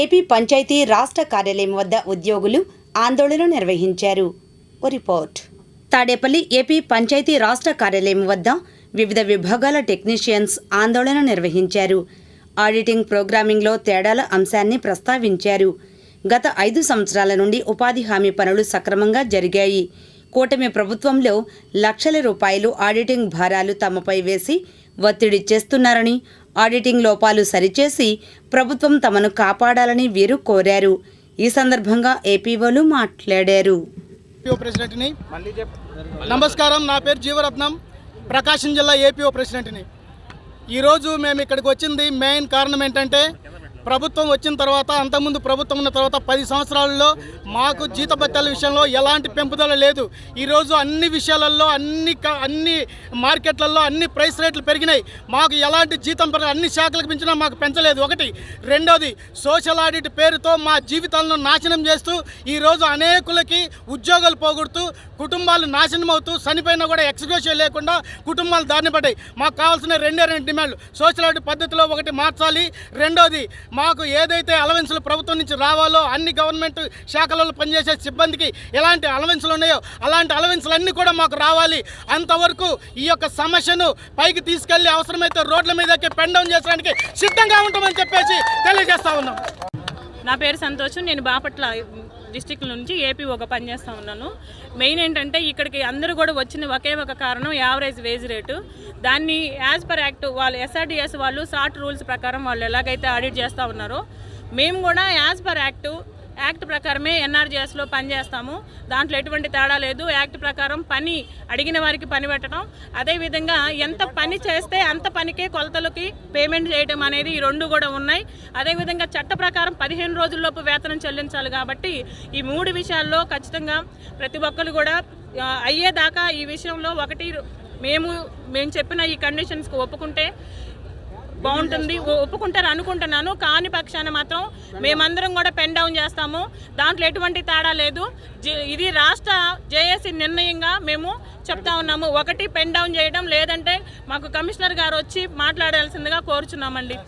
AP పంచాయతీ రాష్ట్ర కార్యాలయం వద్ద ఉద్యోగులు ఆందోళన నిర్వహించారు. ఓ రిపోర్ట్. తాడేపల్లి ఏపీ పంచాయతీ రాష్ట్ర కార్యాలయం వద్ద వివిధ విభాగాల టెక్నీషియన్స్ ఆందోళన నిర్వహించారు. ఆడిటింగ్ ప్రోగ్రామింగ్లో తేడాల అంశాన్ని ప్రస్తావించారు. గత ఐదు సంవత్సరాల నుండి ఉపాధి హామీ పనులు సక్రమంగా జరిగాయి. కూటమి ప్రభుత్వంలో లక్షల రూపాయలు ఆడిటింగ్ భారాలు తమపై వేసి ఒత్తిడి చేస్తున్నారని ఆడిటింగ్ లోపాలు సరిచేసి ప్రభుత్వం తమను కాపాడాలని వీరు కోరారు. ఈ సందర్భంగా ఏపీఓలు మాట్లాడారు. నమస్కారం. నా పేరు జీవరత్నం ప్రకాశం జిల్లా ఏపీఓ ప్రెసిడెంట్ని. ఈరోజు మేము ఇక్కడికి వచ్చింది మెయిన్ కారణం ఏంటంటే ప్రభుత్వం వచ్చిన తర్వాత అంతకుముందు ప్రభుత్వం ఉన్న తర్వాత పది సంవత్సరాలలో మాకు జీతభత్యాల విషయంలో ఎలాంటి పెంపుదల లేదు. ఈరోజు అన్ని విషయాలలో అన్ని అన్ని మార్కెట్లలో అన్ని ప్రైస్ రేట్లు పెరిగినాయి. మాకు ఎలాంటి జీతం అన్ని శాఖలకు పెంచినా మాకు పెంచలేదు. ఒకటి. రెండోది సోషల్ ఆడిట్ పేరుతో మా జీవితాలను నాశనం చేస్తూ ఈరోజు అనేకులకి ఉద్యోగాలు పోగొడుతూ కుటుంబాలు నాశనం అవుతూ చనిపోయినా కూడా ఎక్స్క్యూషన్ లేకుండా కుటుంబాలు దారిని పడ్డాయి. మాకు కావాల్సిన రెండే రెండు డిమాండ్లు. సోషల్ ఆడిట్ పద్ధతిలో ఒకటి మార్చాలి. రెండోది మాకు ఏదైతే అలవెన్సులు ప్రభుత్వం నుంచి రావాలో అన్ని గవర్నమెంట్ శాఖలలో పనిచేసే సిబ్బందికి ఎలాంటి అలవెన్సులు ఉన్నాయో అలాంటి అలవెన్సులన్నీ కూడా మాకు రావాలి. అంతవరకు ఈ యొక్క సమస్యను పైకి తీసుకెళ్ళి అవసరమైతే రోడ్ల మీదకి పెండౌన్ చేసడానికి సిద్ధంగా ఉంటామని చెప్పేసి తెలియజేస్తా ఉన్నాం. నా పేరు సంతోషం నేను బాపట్ల డిస్టిక్ నుంచి ఏపీ ఒక పనిచేస్తూ ఉన్నాను. మెయిన్ ఏంటంటే ఇక్కడికి అందరూ కూడా వచ్చిన ఒకే ఒక కారణం యావరేజ్ వేజ్ రేటు. దాన్ని యాజ్ పర్ యాక్ట్ వాళ్ళు ఎస్ఆర్డిఎస్ వాళ్ళు సార్ట్ రూల్స్ ప్రకారం వాళ్ళు ఎలాగైతే ఆడిట్ చేస్తూ ఉన్నారో మేము కూడా యాజ్ పర్ యాక్ట్ యాక్ట్ ప్రకారమే ఎన్ఆర్జీఎస్లో పని చేస్తాము దాంట్లో ఎటువంటి తేడా లేదు. యాక్ట్ ప్రకారం పని అడిగిన వారికి పని పెట్టడం. అదేవిధంగా ఎంత పని చేస్తే అంత పనికే కొలతలకి పేమెంట్ చేయడం అనేది ఈ రెండు కూడా ఉన్నాయి. అదేవిధంగా చట్ట ప్రకారం పదిహేను రోజుల్లోపు వేతనం చెల్లించాలి కాబట్టి ఈ మూడు విషయాల్లో ఖచ్చితంగా ప్రతి ఒక్కరు కూడా అయ్యేదాకా ఈ విషయంలో ఒకటి మేము మేము చెప్పిన ఈ కండిషన్స్కి ఒప్పుకుంటే బాగుంటుంది. ఒప్పుకుంటారు అనుకుంటున్నాను. కాని పక్షాన మాత్రం మేమందరం కూడా పెన్ డౌన్ చేస్తాము. దాంట్లో ఎటువంటి తేడా లేదు. జే- ఇది రాష్ట్ర జేఏసీ నిర్ణయంగా మేము చెప్తా ఉన్నాము. ఒకటి పెన్ డౌన్ చేయడం లేదంటే మాకు కమిషనర్ గారు వచ్చి మాట్లాడాల్సిందిగా కోరుచున్నామండి.